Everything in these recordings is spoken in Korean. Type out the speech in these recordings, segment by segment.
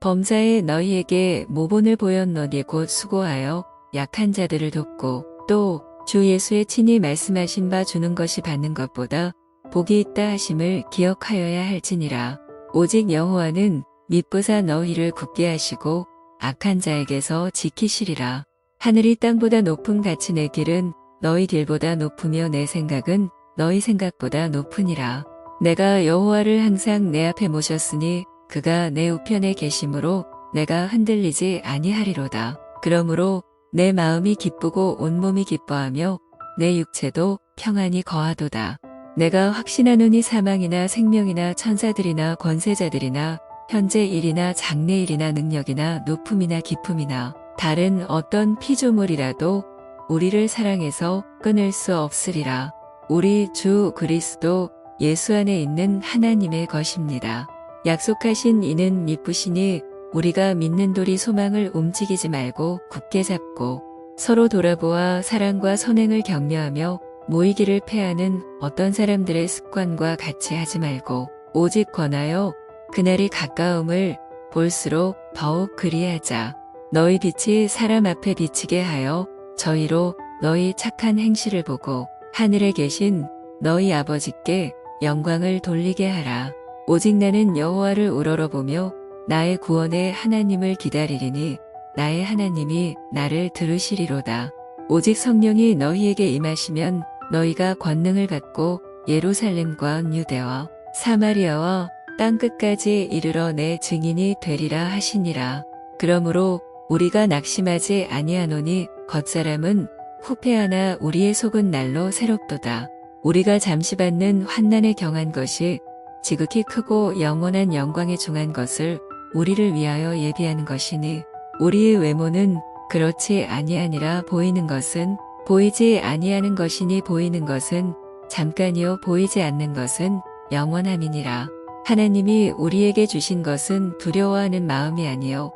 범사에 너희에게 모본을 보였노니 곧 수고하여 약한 자들을 돕고 또 주 예수의 친히 말씀하신 바 주는 것이 받는 것보다 복이 있다 하심을 기억하여야 할지니라. 오직 여호와는 미쁘사 너희를 굳게 하시고 악한 자에게서 지키시리라. 하늘이 땅보다 높은 같이 내 길은 너희 길보다 높으며 내 생각은 너희 생각보다 높으니라. 내가 여호와를 항상 내 앞에 모셨으니 그가 내 우편에 계심으로 내가 흔들리지 아니하리로다. 그러므로 내 마음이 기쁘고 온몸이 기뻐하며 내 육체도 평안히 거하도다. 내가 확신하노니 사망이나 생명이나 천사들이나 권세자들이나 현재 일이나 장래 일이나 능력이나 높음이나 기품이나 다른 어떤 피조물이라도 우리를 사랑해서 끊을 수 없으리라. 우리 주 그리스도 예수 안에 있는 하나님의 것입니다. 약속하신 이는 미쁘시니 우리가 믿는 돌이 소망을 움직이지 말고 굳게 잡고 서로 돌아보아 사랑과 선행을 격려하며 모이기를 패하는 어떤 사람들의 습관과 같이 하지 말고 오직 권하여 그날이 가까움을 볼수록 더욱 그리하자. 너희 빛이 사람 앞에 비치게 하여 저희로 너희 착한 행실을 보고 하늘에 계신 너희 아버지께 영광을 돌리게 하라. 오직 나는 여호와를 우러러보며 나의 구원의 하나님을 기다리리니 나의 하나님이 나를 들으시리로다. 오직 성령이 너희에게 임하시면 너희가 권능을 받고 예루살렘과 유대와 사마리아와 땅 끝까지 이르러 내 증인이 되리라 하시니라. 그러므로 우리가 낙심하지 아니하노니 겉사람은 후패하나 우리의 속은 날로 새롭도다. 우리가 잠시 받는 환난에 경한 것이 지극히 크고 영원한 영광에 중한 것을 우리를 위하여 예비하는 것이니 우리의 외모는 그렇지 아니하니라 보이는 것은 보이지 아니하는 것이니 보이는 것은 잠깐이요 보이지 않는 것은 영원함이니라. 하나님이 우리에게 주신 것은 두려워하는 마음이 아니요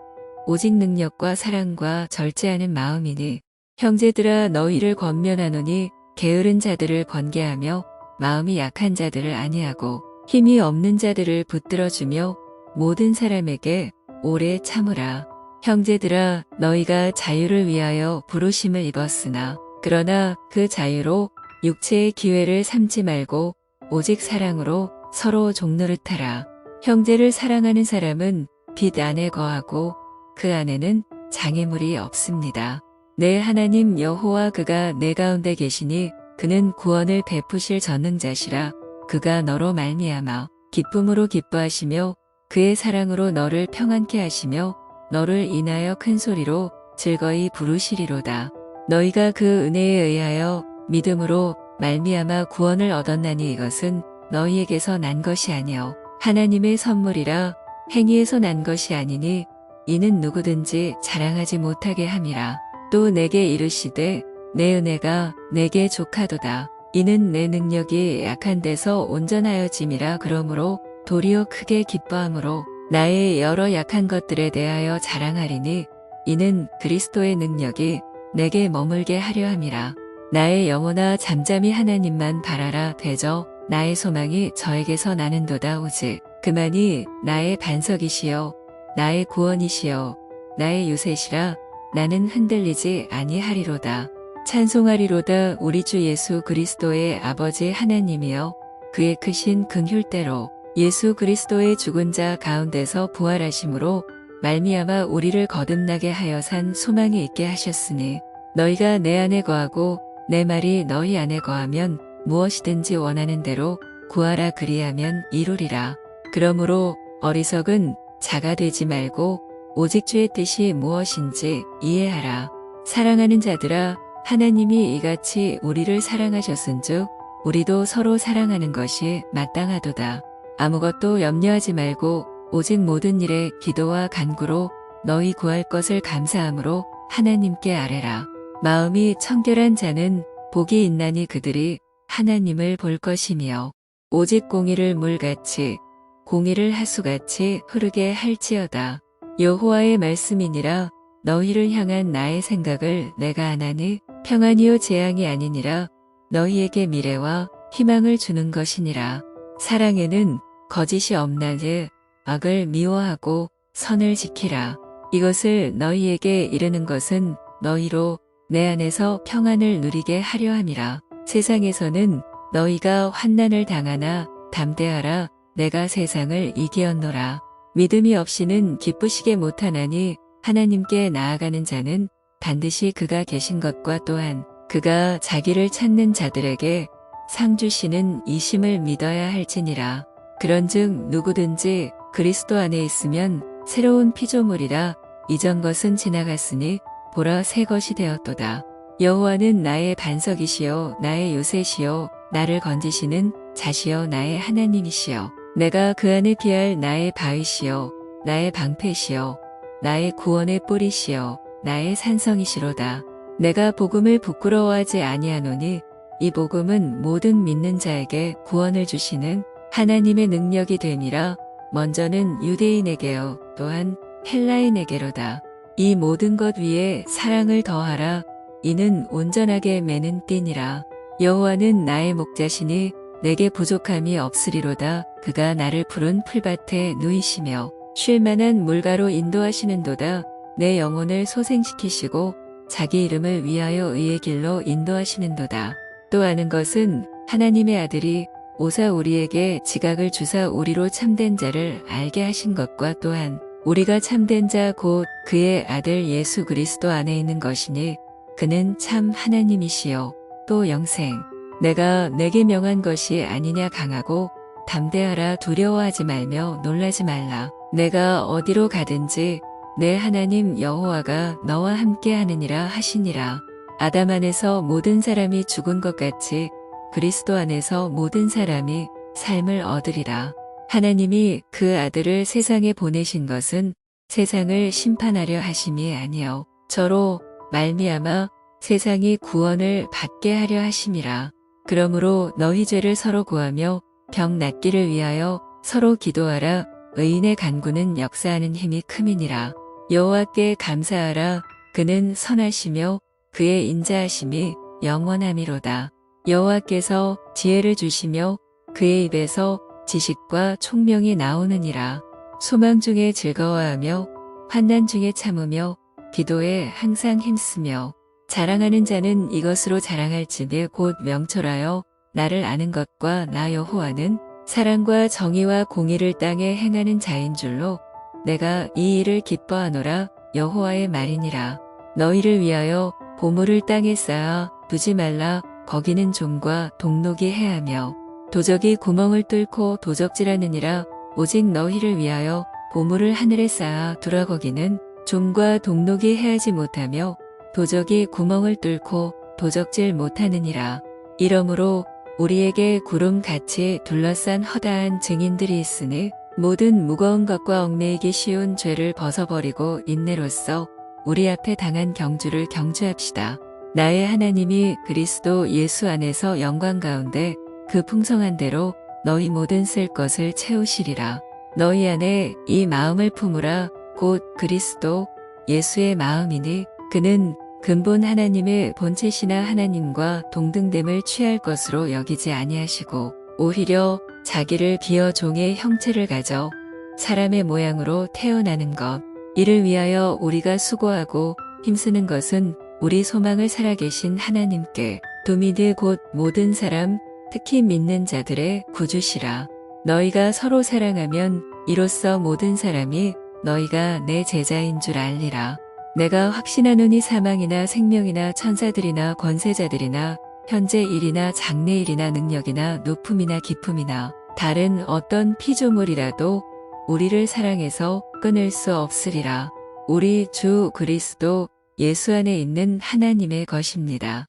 오직 능력과 사랑과 절제하는 마음이니 형제들아 너희를 권면하노니 게으른 자들을 번개하며 마음이 약한 자들을 아니하고 힘이 없는 자들을 붙들어주며 모든 사람에게 오래 참으라. 형제들아 너희가 자유를 위하여 부르심을 입었으나 그러나 그 자유로 육체의 기회를 삼지 말고 오직 사랑으로 서로 타라. 형제를 사랑하는 사람은 빛 안에 거하고 그 안에는 장애물이 없습니다. 내 하나님 여호와 그가 내 가운데 계시니 그는 구원을 베푸실 전능자시라 그가 너로 말미암아 기쁨으로 기뻐하시며 그의 사랑으로 너를 평안케 하시며 너를 인하여 큰 소리로 즐거이 부르시리로다. 너희가 그 은혜에 의하여 믿음으로 말미암아 구원을 얻었나니 이것은 너희에게서 난 것이 아니요 하나님의 선물이라 행위에서 난 것이 아니니 이는 누구든지 자랑하지 못하게 함이라. 또 내게 이르시되 내 은혜가 내게 족하도다. 이는 내 능력이 약한 데서 온전하여짐이라 그러므로 도리어 크게 기뻐함으로 나의 여러 약한 것들에 대하여 자랑하리니 이는 그리스도의 능력이 내게 머물게 하려 함이라. 나의 영혼아 잠잠히 하나님만 바라라 되저 나의 소망이 저에게서 나는도다 오직 그만이 나의 반석이시여 나의 구원이시여 나의 유셋이라 나는 흔들리지 아니하리로다. 찬송하리로다 우리 주 예수 그리스도의 아버지 하나님이여 그의 크신 긍휼대로 예수 그리스도의 죽은 자 가운데서 부활하심으로 말미암아 우리를 거듭나게 하여 산 소망이 있게 하셨으니 너희가 내 안에 거하고 내 말이 너희 안에 거하면 무엇이든지 원하는 대로 구하라 그리하면 이루리라. 그러므로 어리석은 자가 되지 말고 오직 주의 뜻이 무엇인지 이해하라. 사랑하는 자들아 하나님이 이같이 우리를 사랑하셨은즉 우리도 서로 사랑하는 것이 마땅하도다. 아무것도 염려하지 말고 오직 모든 일에 기도와 간구로 너희 구할 것을 감사함으로 하나님께 아뢰라. 마음이 청결한 자는 복이 있나니 그들이 하나님을 볼 것이며 오직 공의를 물같이 공의를 하수같이 흐르게 할지어다. 여호와의 말씀이니라 너희를 향한 나의 생각을 내가 안하니 평안이요 재앙이 아니니라 너희에게 미래와 희망을 주는 것이니라. 사랑에는 거짓이 없나니 악을 미워하고 선을 지키라. 이것을 너희에게 이르는 것은 너희로 내 안에서 평안을 누리게 하려 함이라. 세상에서는 너희가 환난을 당하나 담대하라. 내가 세상을 이기었노라. 믿음이 없이는 기쁘시게 못하나니 하나님께 나아가는 자는 반드시 그가 계신 것과 또한 그가 자기를 찾는 자들에게 상 주시는 이심을 믿어야 할지니라. 그런즉 누구든지 그리스도 안에 있으면 새로운 피조물이라 이전 것은 지나갔으니 보라 새 것이 되었도다. 여호와는 나의 반석이시요 나의 요새시요 나를 건지시는 자시요 나의 하나님이시요 내가 그 안에 피할 나의 바위시요 나의 방패시요 나의 구원의 뿌리시요 나의 산성이시로다. 내가 복음을 부끄러워하지 아니하노니 이 복음은 모든 믿는 자에게 구원을 주시는 하나님의 능력이 됨이라 먼저는 유대인에게요 또한 헬라인에게로다. 이 모든 것 위에 사랑을 더하라 이는 온전하게 매는 띠니라. 여호와는 나의 목자시니 내게 부족함이 없으리로다. 그가 나를 푸른 풀밭에 누이시며 쉴 만한 물가로 인도하시는도다. 내 영혼을 소생시키시고 자기 이름을 위하여 의의 길로 인도하시는도다. 또 아는 것은 하나님의 아들이 오사 우리에게 지각을 주사 우리로 참된 자를 알게 하신 것과 또한 우리가 참된 자 곧 그의 아들 예수 그리스도 안에 있는 것이니 그는 참 하나님이시요 또 영생 내가 내게 명한 것이 아니냐 강하고 담대하라 두려워하지 말며 놀라지 말라 내가 어디로 가든지 내 하나님 여호와가 너와 함께 하느니라 하시니라 아담 안에서 모든 사람이 죽은 것 같이 그리스도 안에서 모든 사람이 삶을 얻으리라. 하나님이 그 아들을 세상에 보내신 것은 세상을 심판하려 하심이 아니요 저로 말미암아 세상이 구원을 받게 하려 하심이라. 그러므로 너희 죄를 서로 구하며 병 낫기를 위하여 서로 기도하라. 의인의 간구는 역사하는 힘이 크미니라. 여호와께 감사하라. 그는 선하시며 그의 인자하심이 영원함이로다. 여호와께서 지혜를 주시며 그의 입에서 지식과 총명이 나오느니라. 소망 중에 즐거워하며 환난 중에 참으며 기도에 항상 힘쓰며 자랑하는 자는 이것으로 자랑할지니 곧 명철하여 나를 아는 것과 나 여호와는 사랑과 정의와 공의를 땅에 행하는 자인 줄로 내가 이 일을 기뻐하노라 여호와의 말이니라. 너희를 위하여 보물을 땅에 쌓아 두지 말라. 거기는 종과 동록이 해하며 도적이 구멍을 뚫고 도적질하느니라. 오직 너희를 위하여 보물을 하늘에 쌓아 두라. 거기는 종과 동록이 해하지 못하며 도적이 구멍을 뚫고 도적질 못하느니라. 이러므로 우리에게 구름같이 둘러싼 허다한 증인들이 있으니 모든 무거운 것과 얽매이기 쉬운 죄를 벗어버리고 인내로써 우리 앞에 당한 경주를 경주합시다. 나의 하나님이 그리스도 예수 안에서 영광 가운데 그 풍성한 대로 너희 모든 쓸 것을 채우시리라. 너희 안에 이 마음을 품으라 곧 그리스도 예수의 마음이니 그는 근본 하나님의 본체시나 하나님과 동등됨을 취할 것으로 여기지 아니하시고 오히려 자기를 비어 종의 형체를 가져 사람의 모양으로 태어나는 것 이를 위하여 우리가 수고하고 힘쓰는 것은 우리 소망을 살아계신 하나님께 도미드 곧 모든 사람 특히 믿는 자들의 구주시라. 너희가 서로 사랑하면 이로써 모든 사람이 너희가 내 제자인 줄 알리라. 내가 확신하노니 사망이나 생명이나 천사들이나 권세자들이나 현재 일이나 장래일이나 능력이나 높음이나 기품이나 다른 어떤 피조물이라도 우리를 사랑해서 끊을 수 없으리라. 우리 주 그리스도 예수 안에 있는 하나님의 것입니다.